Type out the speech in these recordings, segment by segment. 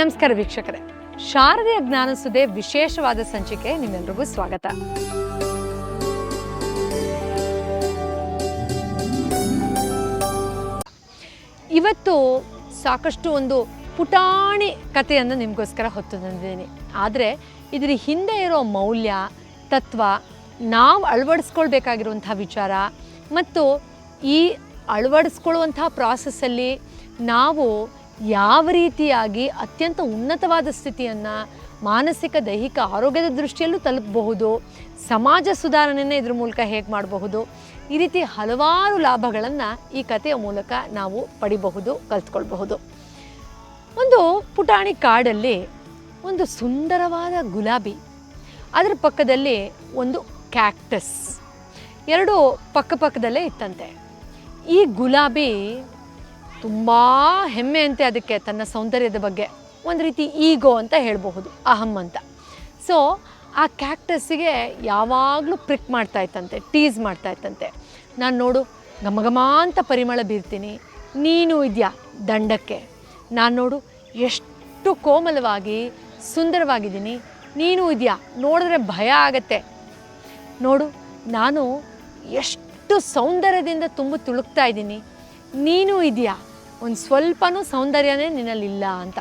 ನಮಸ್ಕಾರ ವೀಕ್ಷಕರೇ. ಶಾರದೀಯ ಜ್ಞಾನಸುದೆ ವಿಶೇಷವಾದ ಸಂಚಿಕೆ ನಿಮ್ಮೆಲ್ರಿಗೂ ಸ್ವಾಗತ. ಇವತ್ತು ಸಾಕಷ್ಟು ಒಂದು ಪುಟಾಣಿ ಕಥೆಯನ್ನು ನಿಮಗೋಸ್ಕರ ಹೊತ್ತು ತಂದಿದ್ದೀನಿ. ಆದರೆ ಇದರ ಹಿಂದೆ ಇರೋ ಮೌಲ್ಯ, ತತ್ವ, ನಾವು ಅಳವಡಿಸ್ಕೊಳ್ಬೇಕಾಗಿರುವಂಥ ವಿಚಾರ ಮತ್ತು ಈ ಅಳವಡಿಸ್ಕೊಳ್ಳುವಂಥ ಪ್ರಾಸೆಸ್ಸಲ್ಲಿ ನಾವು ಯಾವ ರೀತಿಯಾಗಿ ಅತ್ಯಂತ ಉನ್ನತವಾದ ಸ್ಥಿತಿಯನ್ನು ಮಾನಸಿಕ, ದೈಹಿಕ ಆರೋಗ್ಯದ ದೃಷ್ಟಿಯಲ್ಲೂ ತಲುಪಬಹುದು. ಸಮಾಜ ಸುಧಾರಣೆಯನ್ನು ಇದ್ರ ಮೂಲಕ ಹೇಗೆ ಮಾಡಬಹುದು. ಈ ರೀತಿ ಹಲವಾರು ಲಾಭಗಳನ್ನು ಈ ಕಥೆಯ ಮೂಲಕ ನಾವು ಪಡಿಬಹುದು, ಕಲ್ತ್ಕೊಳ್ಬಹುದು. ಒಂದು ಪುಟಾಣಿ ಕಾಡಲ್ಲಿ ಒಂದು ಸುಂದರವಾದ ಗುಲಾಬಿ. ಅದರ ಪಕ್ಕದಲ್ಲಿ ಒಂದು ಕ್ಯಾಕ್ಟಸ್. ಎರಡು ಪಕ್ಕ ಪಕ್ಕದಲ್ಲೇ ಇತ್ತಂತೆ. ಈ ಗುಲಾಬಿ ತುಂಬ ಹೆಮ್ಮೆ ಅಂತೆ ಅದಕ್ಕೆ ತನ್ನ ಸೌಂದರ್ಯದ ಬಗ್ಗೆ ಒಂದು ರೀತಿ ಈಗೋ ಅಂತ ಹೇಳಬಹುದು, ಅಹಂ ಅಂತ. ಸೊ ಆ ಕ್ಯಾಕ್ಟಸ್ಸಿಗೆ ಯಾವಾಗಲೂ ಪ್ರಿಕ್ ಮಾಡ್ತಾ ಇತ್ತಂತೆ ಟೀಸ್ ಮಾಡ್ತಾ ಇತ್ತಂತೆ. ನಾನು ನೋಡು ಘಮ ಘಮ ಅಂತ ಪರಿಮಳ ಬೀರ್ತೀನಿ, ನೀನು ಇದೆಯಾ ದಂಡಕ್ಕೆ. ನಾನು ನೋಡು, ಎಷ್ಟು ಕೋಮಲವಾಗಿ, ಸುಂದರವಾಗಿದ್ದೀನಿ, ನೀನು ಇದೆಯಾ ನೋಡಿದ್ರೆ ಭಯ ಆಗತ್ತೆ. ನೋಡು, ನಾನು ಎಷ್ಟು ಸೌಂದರ್ಯದಿಂದ ತುಂಬ ತುಳುಕ್ತಾ ಇದ್ದೀನಿ, ನೀನು ಇದೆಯಾ ಒಂದು ಸ್ವಲ್ಪನೂ ಸೌಂದರ್ಯನೇ ನಿನ್ನಲ್ಲಿಲ್ಲ ಅಂತ.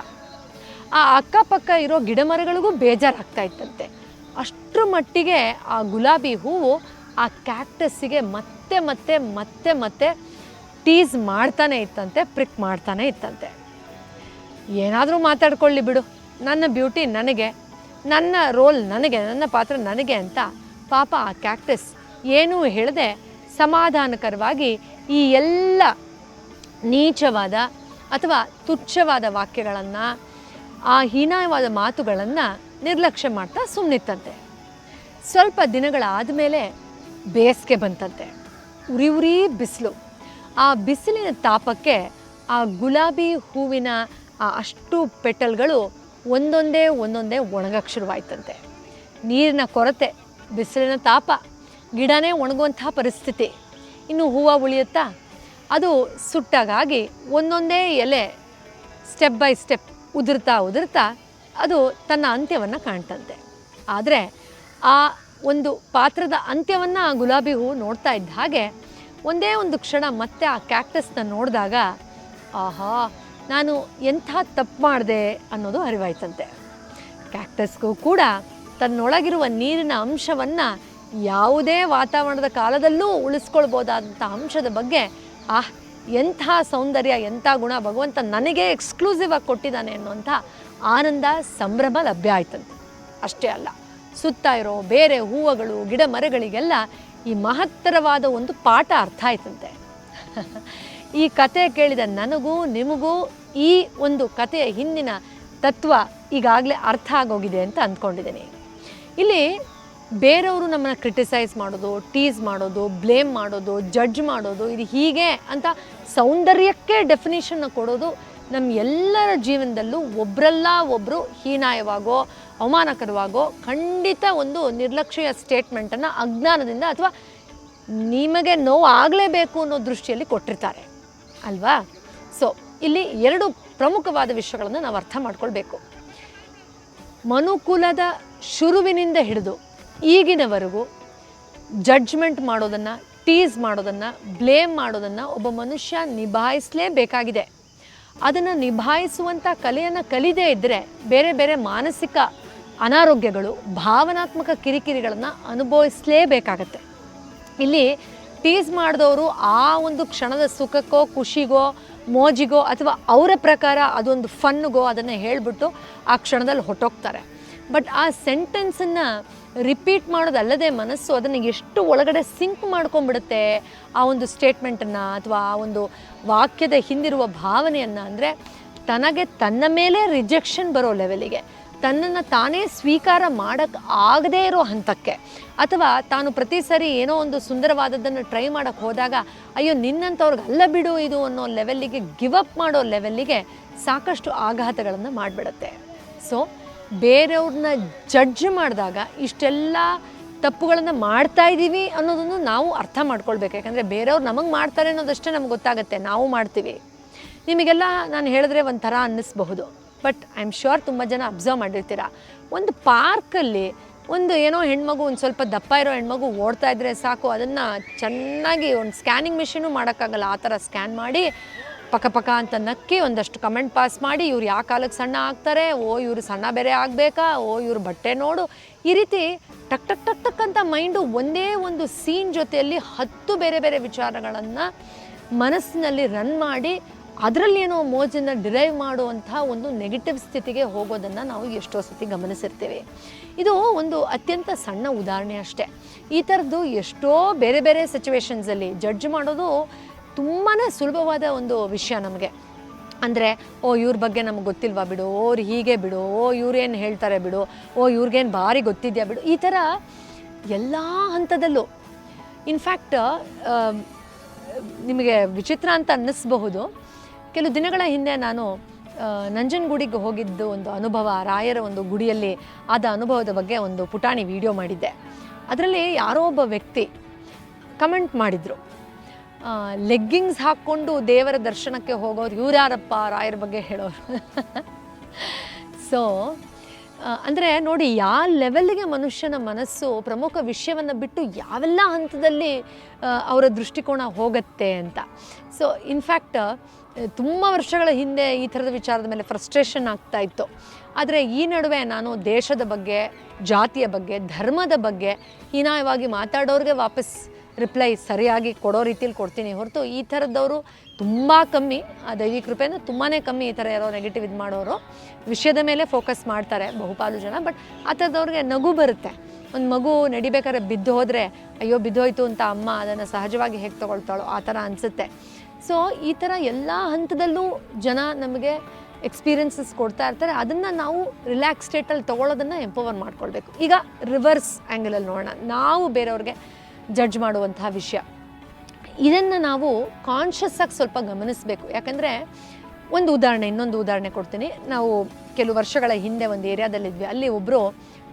ಆ ಅಕ್ಕಪಕ್ಕ ಇರೋ ಗಿಡಮರಗಳಿಗೂ ಬೇಜಾರಾಗ್ತಾ ಇತ್ತಂತೆ. ಅಷ್ಟರ ಮಟ್ಟಿಗೆ ಆ ಗುಲಾಬಿ ಹೂವು ಆ ಕ್ಯಾಕ್ಟಸ್ಸಿಗೆ ಮತ್ತೆ ಮತ್ತೆ ಮತ್ತೆ ಮತ್ತೆ ಟೀಸ್ ಮಾಡ್ತಾನೆ ಇತ್ತಂತೆ, ಪ್ರಿಕ್ ಮಾಡ್ತಾನೆ ಇತ್ತಂತೆ. ಏನಾದರೂ ಮಾತಾಡ್ಕೊಳ್ಳಿ ಬಿಡು. ನನ್ನ ಬ್ಯೂಟಿ ನನಗೆ, ನನ್ನ ರೋಲ್ ನನಗೆ, ನನ್ನ ಪಾತ್ರ ನನಗೆ ಅಂತ ಪಾಪ ಆ ಕ್ಯಾಕ್ಟಸ್ ಏನೂ ಹೇಳದೆ ಸಮಾಧಾನಕರವಾಗಿ ಈ ಎಲ್ಲ ನೀಚವಾದ ಅಥವಾ ತುಚ್ಛವಾದ ವಾಕ್ಯಗಳನ್ನು, ಆ ಹೀನಾಯವಾದ ಮಾತುಗಳನ್ನು ನಿರ್ಲಕ್ಷ್ಯ ಮಾಡ್ತಾ ಸುಮ್ಮನಿತ್ತಂತೆ ಸ್ವಲ್ಪ ದಿನಗಳಾದ ಮೇಲೆ ಬೇಸಿಗೆ ಬಂತಂತೆ. ಉರಿ ಉರಿ ಬಿಸಿಲು. ಆ ಬಿಸಿಲಿನ ತಾಪಕ್ಕೆ ಆ ಗುಲಾಬಿ ಹೂವಿನ ಆ ಅಷ್ಟು ಪೆಟಲ್ಗಳು ಒಂದೊಂದೇ ಒಂದೊಂದೇ ಒಣಗಕ್ಕೆ ಶುರುವಾಯ್ತಂತೆ. ನೀರಿನ ಕೊರತೆ, ಬಿಸಿಲಿನ ತಾಪ, ಗಿಡನೇ ಒಣಗುವಂತಹ ಪರಿಸ್ಥಿತಿ. ಇನ್ನು ಹೂವು ಉಳಿಯುತ್ತಾ? ಅದು ಸುಟ್ಟಾಗಾಗಿ ಒಂದೊಂದೇ ಎಲೆ ಸ್ಟೆಪ್ ಬೈ ಸ್ಟೆಪ್ ಉದುರ್ತಾ ಉದುರ್ತಾ ಅದು ತನ್ನ ಅಂತ್ಯವನ್ನು ಕಾಣ್ತಂತೆ. ಆದರೆ ಆ ಒಂದು ಪಾತ್ರದ ಅಂತ್ಯವನ್ನು ಗುಲಾಬಿ ಹೂವು ನೋಡ್ತಾ ಇದ್ದ ಹಾಗೆ ಒಂದೇ ಒಂದು ಕ್ಷಣ ಮತ್ತೆ ಆ ಕ್ಯಾಕ್ಟಸ್ನ ನೋಡಿದಾಗ, ಆಹಾ, ನಾನು ಎಂಥ ತಪ್ಪು ಮಾಡಿದೆ ಅನ್ನೋದು ಅರಿವಾಯ್ತಂತೆ. ಕ್ಯಾಕ್ಟಸ್ಗೂ ಕೂಡ ತನ್ನೊಳಗಿರುವ ನೀರಿನ ಅಂಶವನ್ನು ಯಾವುದೇ ವಾತಾವರಣದ ಕಾಲದಲ್ಲೂ ಉಳಿಸ್ಕೊಳ್ಬೋದಾದಂಥ ಅಂಶದ ಬಗ್ಗೆ ಆಹ್ ಎಂಥ ಸೌಂದರ್ಯ, ಎಂಥ ಗುಣ ಭಗವಂತ ನನಗೆ ಎಕ್ಸ್ಕ್ಲೂಸಿವ್ ಆಗಿ ಕೊಟ್ಟಿದ್ದಾನೆ ಅನ್ನುವಂಥ ಆನಂದ, ಸಂಭ್ರಮ ಲಭ್ಯ ಆಯ್ತಂತೆ. ಅಷ್ಟೇ ಅಲ್ಲ, ಸುತ್ತ ಇರೋ ಬೇರೆ ಹೂವುಗಳು, ಗಿಡ ಮರಗಳಿಗೆಲ್ಲ ಈ ಮಹತ್ತರವಾದ ಒಂದು ಪಾಠ ಅರ್ಥ ಆಯ್ತಂತೆ. ಈ ಕತೆ ಕೇಳಿದ ನನಗೂ ನಿಮಗೂ ಈ ಒಂದು ಕತೆಯ ಹಿಂದಿನ ತತ್ವ ಈಗಾಗಲೇ ಅರ್ಥ ಆಗೋಗಿದೆ ಅಂತ ಅಂದ್ಕೊಂಡಿದ್ದೀನಿ. ಇಲ್ಲಿ ಬೇರೆಯವರು ನಮ್ಮನ್ನು ಕ್ರಿಟಿಸೈಸ್ ಮಾಡೋದು ಟೀಸ್ ಮಾಡೋದು ಬ್ಲೇಮ್ ಮಾಡೋದು ಜಡ್ಜ್ ಮಾಡೋದು, ಇದು ಹೀಗೆ ಅಂತ ಸೌಂದರ್ಯಕ್ಕೆ ಡೆಫಿನೇಷನ್ನ ಕೊಡೋದು ನಮ್ಮ ಎಲ್ಲರ ಜೀವನದಲ್ಲೂ ಒಬ್ಬರಲ್ಲ ಒಬ್ಬರು ಹೀನಾಯವಾಗೋ, ಅವಮಾನಕರವಾಗೋ ಖಂಡಿತ ಒಂದು ನಿರ್ಲಕ್ಷ್ಯ ಸ್ಟೇಟ್ಮೆಂಟನ್ನು ಅಜ್ಞಾನದಿಂದ ಅಥವಾ ನಿಮಗೆ ನೋವು ಆಗಲೇಬೇಕು ಅನ್ನೋ ದೃಷ್ಟಿಯಲ್ಲಿ ಕೊಟ್ಟಿರ್ತಾರೆ. ಅಲ್ವಾ? ಸೊ ಇಲ್ಲಿ ಎರಡು ಪ್ರಮುಖವಾದ ವಿಷಯಗಳನ್ನು ನಾವು ಅರ್ಥ ಮಾಡ್ಕೊಳ್ಬೇಕು. ಮನುಕುಲದ ಶುರುವಿನಿಂದ ಹಿಡಿದು ಈಗಿನವರೆಗೂ ಜಡ್ಜ್ಮೆಂಟ್ ಮಾಡೋದನ್ನು ಟೀಸ್ ಮಾಡೋದನ್ನು ಬ್ಲೇಮ್ ಮಾಡೋದನ್ನು ಒಬ್ಬ ಮನುಷ್ಯ ನಿಭಾಯಿಸಲೇಬೇಕಾಗಿದೆ ಅದನ್ನು ನಿಭಾಯಿಸುವಂಥ ಕಲೆಯನ್ನು ಕಲಿದೇ ಇದ್ದರೆ ಬೇರೆ ಬೇರೆ ಮಾನಸಿಕ ಅನಾರೋಗ್ಯಗಳು, ಭಾವನಾತ್ಮಕ ಕಿರಿಕಿರಿಗಳನ್ನು ಅನುಭವಿಸಲೇಬೇಕಾಗತ್ತೆ ಇಲ್ಲಿ ಟೀಸ್ ಮಾಡಿದವರು ಆ ಒಂದು ಕ್ಷಣದ ಸುಖಕ್ಕೋ, ಖುಷಿಗೋ, ಮೋಜಿಗೋ ಅಥವಾ ಅವರ ಪ್ರಕಾರ ಅದೊಂದು ಫನ್ಗೋ ಅದನ್ನು ಹೇಳಿಬಿಟ್ಟು ಆ ಕ್ಷಣದಲ್ಲಿ ಹೊಟ್ಟೋಗ್ತಾರೆ. ಬಟ್ ಆ ಸೆಂಟೆನ್ಸನ್ನು ರಿಪೀಟ್ ಮಾಡೋದಲ್ಲದೆ ಮನಸ್ಸು ಅದನ್ನು ಎಷ್ಟು ಒಳಗಡೆ ಸಿಂಕ್ ಮಾಡ್ಕೊಂಡ್ಬಿಡುತ್ತೆ? ಆ ಒಂದು ಸ್ಟೇಟ್ಮೆಂಟನ್ನು ಅಥವಾ ಆ ಒಂದು ವಾಕ್ಯದ ಹಿಂದಿರುವ ಭಾವನೆಯನ್ನು ಅಂದರೆ ತನಗೆ ತನ್ನ ಮೇಲೆ ರಿಜೆಕ್ಷನ್ ಬರೋ ಲೆವೆಲಿಗೆ ತನ್ನನ್ನು ತಾನೇ ಸ್ವೀಕಾರ ಮಾಡೋಕ್ಕೆ ಆಗದೇ ಇರೋ ಹಂತಕ್ಕೆ. ಅಥವಾ ತಾನು ಪ್ರತಿ ಸರಿ ಏನೋ ಒಂದು ಸುಂದರವಾದದ್ದನ್ನು ಟ್ರೈ ಮಾಡೋಕ್ಕೆ ಹೋದಾಗ, ಅಯ್ಯೋ ನಿನ್ನಂಥವ್ರಿಗೆ ಅಲ್ಲ ಬಿಡು ಇದು ಅನ್ನೋ ಲೆವೆಲ್ಲಿಗೆ ಗಿವ್ ಅಪ್ ಮಾಡೋ ಲೆವೆಲ್ಲಿಗೆ ಸಾಕಷ್ಟು ಆಘಾತಗಳನ್ನು ಮಾಡಿಬಿಡುತ್ತೆ. ಸೊ ಬೇರೆಯವ್ರನ್ನ ಜಡ್ಜ್ ಮಾಡಿದಾಗ ಇಷ್ಟೆಲ್ಲ ತಪ್ಪುಗಳನ್ನು ಮಾಡ್ತಾ ಇದ್ದೀವಿ ಅನ್ನೋದನ್ನು ನಾವು ಅರ್ಥ ಮಾಡ್ಕೊಳ್ಬೇಕು. ಯಾಕಂದರೆ ಬೇರೆಯವ್ರು ನಮಗೆ ಮಾಡ್ತಾರೆ ಅನ್ನೋದಷ್ಟೇ ನಮ್ಗೆ ಗೊತ್ತಾಗುತ್ತೆ. ನಾವು ಮಾಡ್ತೀವಿ. ನಿಮಗೆಲ್ಲ ನಾನು ಹೇಳಿದ್ರೆ ಒಂಥರ ಅನ್ನಿಸ್ಬಹುದು. ಬಟ್ ಐ ಆಮ್ ಶ್ಯೂರ್ ತುಂಬ ಜನ ಅಬ್ಸರ್ವ್ ಮಾಡಿರ್ತೀರ. ಒಂದು ಪಾರ್ಕಲ್ಲಿ ಒಂದು ಏನೋ ಹೆಣ್ಮಗು ಒಂದು ಸ್ವಲ್ಪ ದಪ್ಪ ಇರೋ ಹೆಣ್ಮಗು ಓಡ್ತಾ ಇದ್ರೆ ಸಾಕು. ಅದನ್ನು ಚೆನ್ನಾಗಿ ಒಂದು ಸ್ಕ್ಯಾನಿಂಗ್ ಮಿಷಿನು ಮಾಡೋಕ್ಕಾಗಲ್ಲ. ಆ ಥರ ಸ್ಕ್ಯಾನ್ ಮಾಡಿ ಪಕ ಪಕ ಅಂತ ನಕ್ಕಿ ಒಂದಷ್ಟು ಕಮೆಂಟ್ ಪಾಸ್ ಮಾಡಿ, ಇವ್ರು ಯಾವ ಕಾಲಕ್ಕೆ ಸಣ್ಣ ಆಗ್ತಾರೆ, ಓ, ಇವರು ಸಣ್ಣ ಬೇರೆ ಆಗಬೇಕಾ, ಓ, ಇವ್ರ ಬಟ್ಟೆ ನೋಡು. ಈ ರೀತಿ ಟಕ್ ಟಕ್ ಟಕ್ ಟಕ್ ಅಂತ ಮೈಂಡು ಒಂದೇ ಒಂದು ಸೀನ್ ಜೊತೆಯಲ್ಲಿ ಹತ್ತು ಬೇರೆ ಬೇರೆ ವಿಚಾರಗಳನ್ನು ಮನಸ್ಸಿನಲ್ಲಿ ರನ್ ಮಾಡಿ, ಅದರಲ್ಲಿ ಏನೋ ಮೋಜನ್ನು ಡಿರೈವ್ ಮಾಡುವಂಥ ಒಂದು ನೆಗೆಟಿವ್ ಸ್ಥಿತಿಗೆ ಹೋಗೋದನ್ನು ನಾವು ಎಷ್ಟೋ ಸತಿ ಗಮನಿಸಿರ್ತೀವಿ. ಇದು ಒಂದು ಅತ್ಯಂತ ಸಣ್ಣ ಉದಾಹರಣೆ ಅಷ್ಟೇ. ಈ ಥರದ್ದು ಎಷ್ಟೋ ಬೇರೆ ಬೇರೆ ಸಿಚುವೇಶನ್ಸಲ್ಲಿ ಜಡ್ಜ್ ಮಾಡೋದು ತುಂಬಾ ಸುಲಭವಾದ ಒಂದು ವಿಷಯ ನಮಗೆ. ಅಂದರೆ, ಓ, ಇವ್ರ ಬಗ್ಗೆ ನಮ್ಗೆ ಗೊತ್ತಿಲ್ವಾ ಬಿಡು, ಓ ಹೀಗೆ ಬಿಡು, ಓ ಇವ್ರೇನು ಹೇಳ್ತಾರೆ ಬಿಡು, ಓ ಇವ್ರಿಗೇನು ಭಾರಿ ಗೊತ್ತಿದೆಯಾ ಬಿಡು, ಈ ಥರ ಎಲ್ಲ ಹಂತದಲ್ಲೂ. ಇನ್ಫ್ಯಾಕ್ಟ್ ನಿಮಗೆ ವಿಚಿತ್ರ ಅಂತ ಅನ್ನಿಸ್ಬಹುದು. ಕೆಲವು ದಿನಗಳ ಹಿಂದೆ ನಾನು ನಂಜನಗೂಡಿಗೆ ಹೋಗಿದ್ದು ಒಂದು ಅನುಭವ, ರಾಯರ ಒಂದು ಗುಡಿಯಲ್ಲಿ ಆದ ಅನುಭವದ ಬಗ್ಗೆ ಒಂದು ಪುಟಾಣಿ ವಿಡಿಯೋ ಮಾಡಿದ್ದೆ. ಅದರಲ್ಲಿ ಯಾರೋ ಒಬ್ಬ ವ್ಯಕ್ತಿ ಕಮೆಂಟ್ ಮಾಡಿದರು. ಲೆಗ್ಗಿಂಗ್ಸ್ ಹಾಕ್ಕೊಂಡು ದೇವರ ದರ್ಶನಕ್ಕೆ ಹೋಗೋರು ಇವ್ರ್ಯಾರಪ್ಪ ರಾಯರ ಬಗ್ಗೆ ಹೇಳೋರು. ಸೊ ಅಂದರೆ ನೋಡಿ ಯಾವ ಲೆವೆಲ್ಗೆ ಮನುಷ್ಯನ ಮನಸ್ಸು ಪ್ರಮುಖ ವಿಷಯವನ್ನು ಬಿಟ್ಟು ಯಾವೆಲ್ಲ ಹಂತದಲ್ಲಿ ಅವರ ದೃಷ್ಟಿಕೋನ ಹೋಗುತ್ತೆ ಅಂತ. ಸೊ ಇನ್ಫ್ಯಾಕ್ಟ್ ತುಂಬ ವರ್ಷಗಳ ಹಿಂದೆ ಈ ಥರದ ವಿಚಾರದ ಮೇಲೆ ಫ್ರಸ್ಟ್ರೇಷನ್ ಆಗ್ತಾ ಇತ್ತು. ಆದರೆ ಈ ನಡುವೆ ನಾನು ದೇಶದ ಬಗ್ಗೆ, ಜಾತಿಯ ಬಗ್ಗೆ, ಧರ್ಮದ ಬಗ್ಗೆ ಹೀನಾಯವಾಗಿ ಮಾತಾಡೋರಿಗೆ ವಾಪಸ್ ರಿಪ್ಲೈ ಸರಿಯಾಗಿ ಕೊಡೋ ರೀತಿಯಲ್ಲಿ ಕೊಡ್ತೀನಿ ಹೊರತು ಈ ಥರದವರು ತುಂಬ ಕಮ್ಮಿ, ಆ ದೈವಿ ಕೃಪೆಯಿಂದ ತುಂಬಾ ಕಮ್ಮಿ ಈ ಥರ ಯಾರೋ ನೆಗೆಟಿವ್ ಇದು ಮಾಡೋರು. ವಿಷಯದ ಮೇಲೆ ಫೋಕಸ್ ಮಾಡ್ತಾರೆ ಬಹುಪಾಲು ಜನ ಬಟ್ ಆ ಥರದವ್ರಿಗೆ ನಗು ಬರುತ್ತೆ. ಒಂದು ಮಗು ನಡಿಬೇಕಾದ್ರೆ ಬಿದ್ದು ಹೋದರೆ, ಅಯ್ಯೋ, ಬಿದ್ದೋಯ್ತು ಅಂತ ಅಮ್ಮ ಅದನ್ನು ಸಹಜವಾಗಿ ಹೇಗೆ ತೊಗೊಳ್ತಾಳೋ? ಆ ಥರ ಅನಿಸುತ್ತೆ. ಸೊ ಈ ಥರ ಎಲ್ಲ ಹಂತದಲ್ಲೂ ಜನ ನಮಗೆ ಎಕ್ಸ್ಪೀರಿಯನ್ಸಸ್ ಕೊಡ್ತಾ ಇರ್ತಾರೆ. ಅದನ್ನು ನಾವು ರಿಲ್ಯಾಕ್ಸ್ ಸ್ಟೇಟಲ್ಲಿ ತೊಗೊಳ್ಳೋದನ್ನು ಎಂಪವರ್ ಮಾಡ್ಕೊಳ್ಬೇಕು. ಈಗ ರಿವರ್ಸ್ ಆ್ಯಂಗಲಲ್ಲಿ ನೋಡೋಣ. ನಾವು ಬೇರೆಯವ್ರಿಗೆ ಜಡ್ಜ್ ಮಾಡುವಂತಹ ವಿಷಯ. ಇದನ್ನು ನಾವು ಕಾನ್ಷಿಯಸ್ ಆಗಿ ಸ್ವಲ್ಪ ಗಮನಿಸಬೇಕು. ಯಾಕಂದರೆ ಒಂದು ಉದಾಹರಣೆ, ಇನ್ನೊಂದು ಉದಾಹರಣೆ ಕೊಡ್ತೀನಿ. ನಾವು ಕೆಲವು ವರ್ಷಗಳ ಹಿಂದೆ ಒಂದು ಏರಿಯಾದಲ್ಲಿದ್ವಿ. ಅಲ್ಲಿ ಒಬ್ಬರು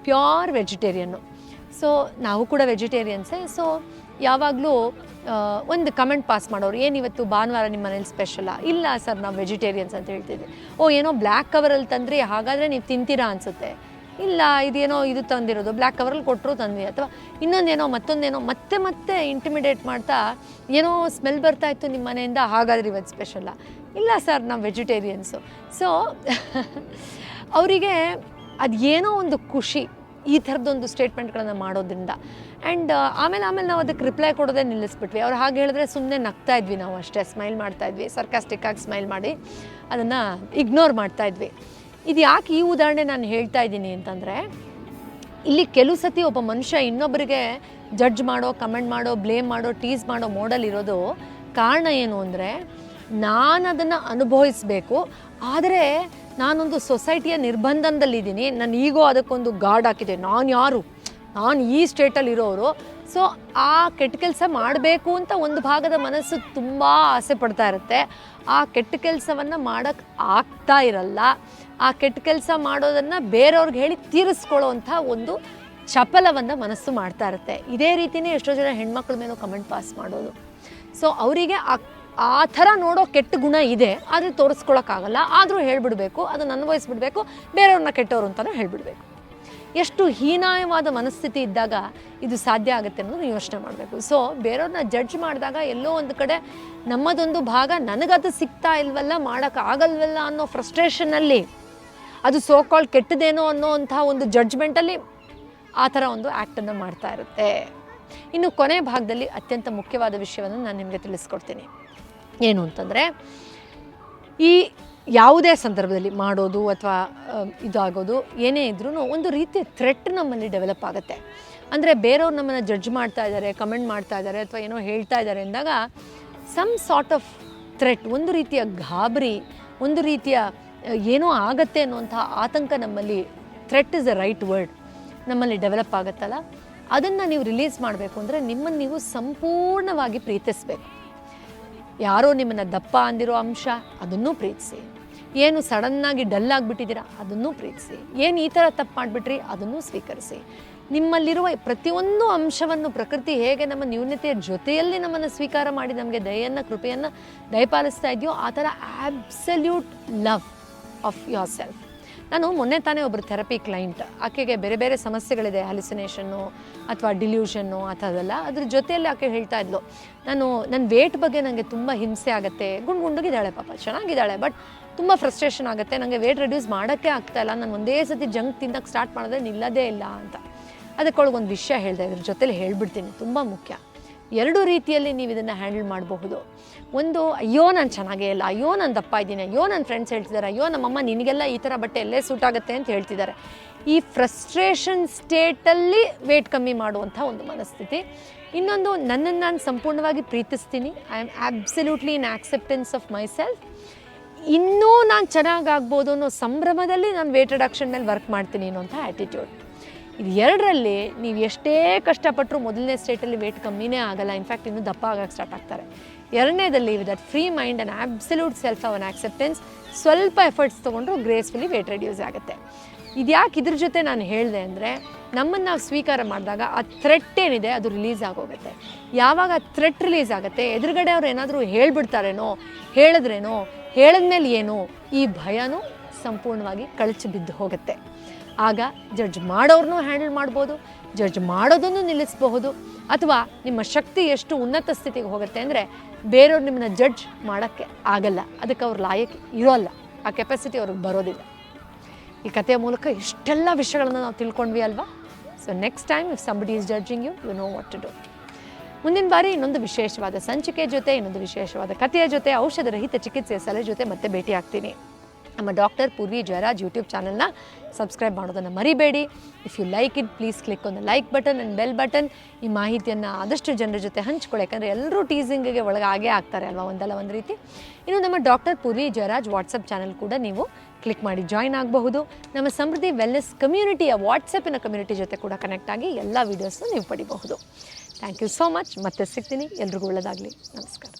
ಪ್ಯೂರ್ ವೆಜಿಟೇರಿಯನ್ನು ಸೊ ನಾವು ಕೂಡ ವೆಜಿಟೇರಿಯನ್ಸೇ ಸೊ ಯಾವಾಗಲೂ ಒಂದು ಕಮೆಂಟ್ ಪಾಸ್ ಮಾಡೋರು, ಏನು ಇವತ್ತು ಭಾನುವಾರ ನಿಮ್ಮ ಮನೇಲಿ ಸ್ಪೆಷಲ್ಲ ಇಲ್ಲ ಸರ್, ನಾವು ವೆಜಿಟೇರಿಯನ್ಸ್ ಅಂತ ಹೇಳ್ತಿದ್ವಿ. ಓ, ಏನೋ ಬ್ಲ್ಯಾಕ್ ಕವರಲ್ಲಿ ತಂದರೆ, ಹಾಗಾದರೆ ನೀವು ತಿಂತೀರಾ ಅನಿಸುತ್ತೆ. ಇಲ್ಲ, ಇದೇನೋ ಇದು ತಂದಿರೋದು ಬ್ಲ್ಯಾಕ್ ಕವರಲ್ಲಿ ಕೊಟ್ಟರು ತಂದ್ವಿ. ಅಥವಾ ಇನ್ನೊಂದೇನೋ, ಮತ್ತೊಂದೇನೋ, ಮತ್ತೆ ಮತ್ತೆ ಇಂಟಿಮಿಡೇಟ್ ಮಾಡ್ತಾ ಏನೋ ಸ್ಮೆಲ್ ಬರ್ತಾ ಇತ್ತು ನಿಮ್ಮ ಮನೆಯಿಂದ, ಹಾಗಾದ್ರೆ ಇವತ್ತು ಸ್ಪೆಷಲ್ಲ ಇಲ್ಲ ಸರ್ ನಾವು ವೆಜಿಟೇರಿಯನ್ಸು ಸೊ ಅವರಿಗೆ ಅದು ಏನೋ ಒಂದು ಖುಷಿ ಈ ಥರದೊಂದು ಸ್ಟೇಟ್ಮೆಂಟ್ಗಳನ್ನು ಮಾಡೋದ್ರಿಂದ. ಆ್ಯಂಡ್ ಆಮೇಲೆ ಆಮೇಲೆ ನಾವು ಅದಕ್ಕೆ ರಿಪ್ಲೈ ಕೊಡೋದೇ ನಿಲ್ಲಿಸ್ಬಿಟ್ವಿ. ಅವ್ರು ಹಾಗೆ ಹೇಳಿದ್ರೆ ಸುಮ್ಮನೆ ನಗ್ತಾ ಇದ್ವಿ ನಾವು ಅಷ್ಟೇ ಸ್ಮೈಲ್ ಮಾಡ್ತಾ ಇದ್ವಿ ಸರ್ಕಾಸ್ಟಿಕ್ಕಾಗಿ ಸ್ಮೈಲ್ ಮಾಡಿ, ಅದನ್ನು ಇಗ್ನೋರ್ ಮಾಡ್ತಾ ಇದ್ವಿ. ಇದು ಯಾಕೆ ಈ ಉದಾಹರಣೆ ನಾನು ಹೇಳ್ತಾ ಇದ್ದೀನಿ ಅಂತಂದರೆ, ಇಲ್ಲಿ ಕೆಲವು ಸತಿ ಒಬ್ಬ ಮನುಷ್ಯ ಇನ್ನೊಬ್ಬರಿಗೆ ಜಡ್ಜ್ ಮಾಡೋ ಕಮೆಂಟ್ ಮಾಡೋ ಬ್ಲೇಮ್ ಮಾಡೋ ಟೀಸ್ ಮಾಡೋ ಮೋಡಲ್ ಇರೋದು ಕಾರಣ ಏನು ಅಂದರೆ, ನಾನು ಅದನ್ನು ಅನುಭವಿಸಬೇಕು, ಆದರೆ ನಾನೊಂದು ಸೊಸೈಟಿಯ ನಿರ್ಬಂಧದಲ್ಲಿದ್ದೀನಿ ನಾನು ಈಗೋ ಅದಕ್ಕೊಂದು ಗಾರ್ಡ್ ಹಾಕಿದೆ, ನಾನು ಯಾರು? ನಾನು ಈ ಸ್ಟೇಟಲ್ಲಿ ಇರೋರು ಸೊ ಆ ಕೆಟ್ಟ ಕೆಲಸ ಮಾಡಬೇಕು ಅಂತ ಒಂದು ಭಾಗದ ಮನಸ್ಸು ತುಂಬ ಆಸೆ ಪಡ್ತಾ ಇರುತ್ತೆ, ಆ ಕೆಟ್ಟ ಕೆಲಸವನ್ನು ಮಾಡೋಕ್ಕೆ ಆಗ್ತಾ ಇರಲ್ಲ. ಆ ಕೆಟ್ಟ ಕೆಲಸ ಮಾಡೋದನ್ನು ಬೇರೆಯವ್ರಿಗೆ ಹೇಳಿ ತೀರಿಸ್ಕೊಳ್ಳೋವಂಥ ಒಂದು ಚಪಲವನ್ನು ಮನಸ್ಸು ಮಾಡ್ತಾ ಇರುತ್ತೆ. ಇದೇ ರೀತಿನೇ ಎಷ್ಟೋ ಜನ ಹೆಣ್ಮಕ್ಳ ಮೇಲೂ ಕಮೆಂಟ್ ಪಾಸ್ ಮಾಡೋದು. ಸೊ ಅವರಿಗೆ ಆ ಆ ಥರ ನೋಡೋ ಕೆಟ್ಟ ಗುಣ ಇದೆ, ಆದರೆ ತೋರಿಸ್ಕೊಳಕ್ಕಾಗಲ್ಲ. ಆದರೂ ಹೇಳ್ಬಿಡ್ಬೇಕು ಅದನ್ನು ಅನ್ವಯಿಸ್ಬಿಡ್ಬೇಕು ಬೇರೆಯವ್ರನ್ನ ಕೆಟ್ಟವರು ಅಂತಲೂ ಹೇಳ್ಬಿಡ್ಬೇಕು. ಎಷ್ಟು ಹೀನಾಯವಾದ ಮನಸ್ಥಿತಿ ಇದ್ದಾಗ ಇದು ಸಾಧ್ಯ ಆಗುತ್ತೆ ಅನ್ನೋದು ಯೋಚನೆ ಮಾಡಬೇಕು. ಸೊ ಬೇರೆಯವ್ರನ್ನ ಜಡ್ಜ್ ಮಾಡಿದಾಗ ಎಲ್ಲೋ ಒಂದು ಕಡೆ ನಮ್ಮದೊಂದು ಭಾಗ ನನಗದು ಸಿಗ್ತಾ ಇಲ್ವಲ್ಲ, ಮಾಡೋಕ್ಕಾಗಲ್ವಲ್ಲ ಅನ್ನೋ ಫ್ರಸ್ಟ್ರೇಷನಲ್ಲಿ ಅದು ಸೋ ಕಾಲ್ಡ್ ಕೆಟ್ಟದೇನೋ ಅನ್ನೋ ಅಂಥ ಒಂದು ಜಡ್ಜ್ಮೆಂಟಲ್ಲಿ ಆ ಥರ ಒಂದು ಆ್ಯಕ್ಟನ್ನು ಮಾಡ್ತಾ ಇರುತ್ತೆ. ಇನ್ನು ಕೊನೆ ಭಾಗದಲ್ಲಿ ಅತ್ಯಂತ ಮುಖ್ಯವಾದ ವಿಷಯವನ್ನು ನಾನು ನಿಮಗೆ ತಿಳಿಸ್ಕೊಡ್ತೀನಿ. ಏನು ಅಂತಂದರೆ, ಈ ಯಾವುದೇ ಸಂದರ್ಭದಲ್ಲಿ ಮಾಡೋದು ಅಥವಾ ಇದಾಗೋದು ಏನೇ ಇದ್ರೂ ಒಂದು ರೀತಿಯ ಥ್ರೆಟ್ ನಮ್ಮಲ್ಲಿ ಡೆವಲಪ್ ಆಗುತ್ತೆ. ಅಂದರೆ ಬೇರೆಯವ್ರು ನಮ್ಮನ್ನು ಜಡ್ಜ್ ಮಾಡ್ತಾ ಇದ್ದಾರೆ ಕಮೆಂಟ್ ಮಾಡ್ತಾ ಇದ್ದಾರೆ ಅಥವಾ ಏನೋ ಹೇಳ್ತಾ ಇದ್ದಾರೆ ಅಂದಾಗ ಸಮ್ ಸಾರ್ಟ್ ಆಫ್ ಥ್ರೆಟ್ ಒಂದು ರೀತಿಯ ಗಾಬರಿ, ಒಂದು ರೀತಿಯ ಏನೋ ಆಗತ್ತೆ ಅನ್ನುವಂಥ ಆತಂಕ ನಮ್ಮಲ್ಲಿ threat is a right word ನಮ್ಮಲ್ಲಿ ಡೆವಲಪ್ ಆಗುತ್ತಲ್ಲ? ಅದನ್ನು ನೀವು ರಿಲೀಸ್ ಮಾಡಬೇಕು ಅಂದರೆ ನಿಮ್ಮನ್ನು ನೀವು ಸಂಪೂರ್ಣವಾಗಿ ಪ್ರೀತಿಸಬೇಕು. ಯಾರೋ ನಿಮ್ಮನ್ನು ದಪ್ಪ ಅಂದಿರೋ ಅಂಶ, ಅದನ್ನೂ ಪ್ರೀತಿಸಿ. ಏನು ಸಡನ್ನಾಗಿ ಡಲ್ ಆಗಿಬಿಟ್ಟಿದ್ದೀರಾ, ಅದನ್ನೂ ಪ್ರೀತಿಸಿ. ಏನು ಈ ಥರ ತಪ್ಪು ಮಾಡಿಬಿಟ್ರಿ, ಅದನ್ನೂ ಸ್ವೀಕರಿಸಿ. ನಿಮ್ಮಲ್ಲಿರುವ ಪ್ರತಿಯೊಂದು ಅಂಶವನ್ನು, ಪ್ರಕೃತಿ ಹೇಗೆ ನಮ್ಮ ನ್ಯೂನತೆಯ ಜೊತೆಯಲ್ಲಿ ನಮ್ಮನ್ನು ಸ್ವೀಕಾರ ಮಾಡಿ, ನಮಗೆ ದಯೆಯನ್ನು, ಕೃಪೆಯನ್ನು ದಯಪಾಲಿಸ್ತಾ ಇದೆಯೋ, ಆ ಥರ absolute love of yourself ನಾನು ಮೊನ್ನೆ ತಾನೇ ಒಬ್ಬರು ಥೆರಪಿ ಕ್ಲೈಂಟ್ ಆಕೆಗೆ ಬೇರೆ ಬೇರೆ ಸಮಸ್ಯೆಗಳಿದೆ ಹಲಿಸಿನೇಷನ್ನು ಅಥವಾ ಡಿಲ್ಯೂಷನ್ನು ಅಥವೆಲ್ಲ ಅದ್ರ ಜೊತೆಯಲ್ಲಿ ಆಕೆ ಹೇಳ್ತಾ ಇದ್ಲು, ನಾನು ನನ್ನ ವೇಟ್ ಬಗ್ಗೆ ನನಗೆ ತುಂಬ ಹಿಂಸೆ ಆಗುತ್ತೆ. ಗುಂಡು ಗುಂಡುಗಿದ್ದಾಳೆ ಪಾಪ, ಚೆನ್ನಾಗಿದ್ದಾಳೆ ಬಟ್ ತುಂಬ ಫ್ರಸ್ಟ್ರೇಷನ್ ಆಗುತ್ತೆ. ನನಗೆ ವೇಟ್ ರೆಡ್ಯೂಸ್ ಮಾಡೋಕ್ಕೆ ಆಗ್ತಾಯಿಲ್ಲ ನಾನು ಒಂದೇ ಸತಿ ಜಂಕ್ ತಿನ್ನಕ್ಕೆ ಸ್ಟಾರ್ಟ್ ಮಾಡಿದ್ರೆ ನಿಲ್ಲದೇ ಇಲ್ಲ ಅಂತ. ಅದಕ್ಕೆ ಒಂದು ವಿಷಯ ಹೇಳಿದೆ, ಇದ್ರ ಜೊತೇಲಿ ಹೇಳ್ಬಿಡ್ತೀನಿ, ತುಂಬ ಮುಖ್ಯ. ಎರಡು ರೀತಿಯಲ್ಲಿ ನೀವು ಇದನ್ನು ಹ್ಯಾಂಡಲ್ ಮಾಡಬಹುದು. ಒಂದು, ಅಯ್ಯೋ ನಾನು ಚೆನ್ನಾಗೇ ಇಲ್ಲ, ಅಯ್ಯೋ ನಾನು ದಪ್ಪ ಇದ್ದೀನಿ, ಅಯ್ಯೋ ನನ್ನ ಫ್ರೆಂಡ್ಸ್ ಹೇಳ್ತಿದ್ದಾರೆ, ಅಯ್ಯೋ ನಮ್ಮಮ್ಮ ನಿನಗೆಲ್ಲ ಈ ಥರ ಬಟ್ಟೆ ಎಲ್ಲೇ ಸೂಟ್ ಆಗುತ್ತೆ ಅಂತ ಹೇಳ್ತಿದ್ದಾರೆ. ಈ ಫ್ರಸ್ಟ್ರೇಷನ್ ಸ್ಟೇಟಲ್ಲಿ ವೇಟ್ ಕಮ್ಮಿ ಮಾಡುವಂಥ ಒಂದು ಮನಸ್ಥಿತಿ. ಇನ್ನೊಂದು, ನನ್ನನ್ನು ನಾನು ಸಂಪೂರ್ಣವಾಗಿ ಪ್ರೀತಿಸ್ತೀನಿ. I am absolutely in acceptance of myself ಇನ್ನೂ ನಾನು ಚೆನ್ನಾಗಾಗ್ಬೋದು ಅನ್ನೋ ಸಂಭ್ರಮದಲ್ಲಿ ನಾನು ವೇಟ್ ರಿಡಕ್ಷನ್ ಮೇಲೆ ವರ್ಕ್ ಮಾಡ್ತೀನಿ ಅನ್ನೋಂಥ ಆ್ಯಟಿಟ್ಯೂಡ್ ಇದು ಎರಡರಲ್ಲಿ ನೀವು ಎಷ್ಟೇ ಕಷ್ಟಪಟ್ಟರು ಮೊದಲನೇ ಸ್ಟೇಟಲ್ಲಿ ವೇಟ್ ಕಮ್ಮಿನೇ ಆಗಲ್ಲ. ಇನ್ಫ್ಯಾಕ್ಟ್ ಇನ್ನೂ ದಪ್ಪ ಆಗಕ್ಕೆ ಸ್ಟಾರ್ಟ್ ಆಗ್ತಾರೆ. ಎರಡನೇದಲ್ಲಿ with that free mind and absolute self ಅವನ್ ಆಕ್ಸೆಪ್ಟೆನ್ಸ್ ಸ್ವಲ್ಪ ಎಫರ್ಟ್ಸ್ ತೊಗೊಂಡ್ರು ಗ್ರೇಸ್ಫುಲಿ ವೇಟ್ ರೆಡ್ಯೂಸ್ ಆಗುತ್ತೆ. ಇದು ಯಾಕೆ ಇದ್ರ ಜೊತೆ ನಾನು ಹೇಳಿದೆ ಅಂದರೆ, ನಮ್ಮನ್ನು ನಾವು ಸ್ವೀಕಾರ ಮಾಡಿದಾಗ ಆ ಥ್ರೆಟ್ ಏನಿದೆ ಅದು ರಿಲೀಸ್ ಆಗೋಗುತ್ತೆ. ಯಾವಾಗ ಆ ಥ್ರೆಟ್ ರಿಲೀಸ್ ಆಗುತ್ತೆ, ಎದುರುಗಡೆ ಅವ್ರು ಏನಾದರೂ ಹೇಳ್ಬಿಡ್ತಾರೇನೋ, ಹೇಳಿದ್ರೇನೋ, ಹೇಳಿದ್ಮೇಲೆ ಏನು, ಈ ಭಯನೂ ಸಂಪೂರ್ಣವಾಗಿ ಕಳಚಿ ಬಿದ್ದು ಹೋಗುತ್ತೆ. ಆಗ ಜಡ್ಜ್ ಮಾಡೋರ್ನೂ ಹ್ಯಾಂಡಲ್ ಮಾಡ್ಬೋದು, ಜಡ್ಜ್ ಮಾಡೋದನ್ನು ನಿಲ್ಲಿಸಬಹುದು, ಅಥವಾ ನಿಮ್ಮ ಶಕ್ತಿ ಎಷ್ಟು ಉನ್ನತ ಸ್ಥಿತಿಗೆ ಹೋಗುತ್ತೆ ಅಂದರೆ ಬೇರೆಯವ್ರು ನಿಮ್ಮನ್ನು ಜಡ್ಜ್ ಮಾಡೋಕ್ಕೆ ಆಗಲ್ಲ, ಅದಕ್ಕೆ ಅವ್ರ ಲಾಯಕ್ಕೆ ಇರೋಲ್ಲ ಆ ಕೆಪಾಸಿಟಿ ಅವ್ರಿಗೆ ಬರೋದಿಲ್ಲ. ಈ ಕಥೆಯ ಮೂಲಕ ಇಷ್ಟೆಲ್ಲ ವಿಷಯಗಳನ್ನು ನಾವು ತಿಳ್ಕೊಂಡ್ವಿ ಅಲ್ವಾ? So next time if somebody is judging you you know what to do ಮುಂದಿನ ಬಾರಿ ಇನ್ನೊಂದು ವಿಶೇಷವಾದ ಸಂಚಿಕೆ ಜೊತೆ, ಇನ್ನೊಂದು ವಿಶೇಷವಾದ ಕಥೆಯ ಜೊತೆ, ಔಷಧರಹಿತ ಚಿಕಿತ್ಸೆಯ ಸಲಹೆ ಜೊತೆ ಮತ್ತೆ ಭೇಟಿ ಆಗ್ತೀನಿ ನಮ್ಮ ಡಾಕ್ಟರ್ ಪೂರ್ವಿ ಜಯರಾಜ್ ಯೂಟ್ಯೂಬ್ ಚಾನಲ್ನ ಸಬ್ಸ್ಕ್ರೈಬ್ ಮಾಡೋದನ್ನು ಮರಿಬೇಡಿ. If you like it please click ಒಂದು like button and bell button ಈ ಮಾಹಿತಿಯನ್ನು ಆದಷ್ಟು ಜನರ ಜೊತೆ ಹಂಚ್ಕೊಳ್ಳಿ. ಯಾಕಂದರೆ ಎಲ್ಲರೂ ಟೀಸಿಂಗಿಗೆ ಒಳಗೆ ಆಗೇ ಆಗ್ತಾರೆ ಅಲ್ವಾ? ಒಂದಲ್ಲ ಒಂದು ರೀತಿ. ಇನ್ನು ನಮ್ಮ doctor Poorvi Jayaraj WhatsApp channel ಕೂಡ ನೀವು ಕ್ಲಿಕ್ ಮಾಡಿ ಜಾಯ್ನ್ ಆಗಬಹುದು. ನಮ್ಮ ಸಮೃದ್ಧಿ ವೆಲ್ನೆಸ್ ಕಮ್ಯುನಿಟಿಯ ವಾಟ್ಸಪ್ಪಿನ ಕಮ್ಯುನಿಟಿ ಜೊತೆ ಕೂಡ ಕನೆಕ್ಟ್ ಆಗಿ ಎಲ್ಲ ವೀಡಿಯೋಸ್ನ ನೀವು ಪಡಿಬಹುದು. ಥ್ಯಾಂಕ್ ಯು ಸೋ ಮಚ್ ಮತ್ತೆ ಸಿಗ್ತೀನಿ. ಎಲ್ರಿಗೂ ಒಳ್ಳೆಯದಾಗಲಿ ನಮಸ್ಕಾರ.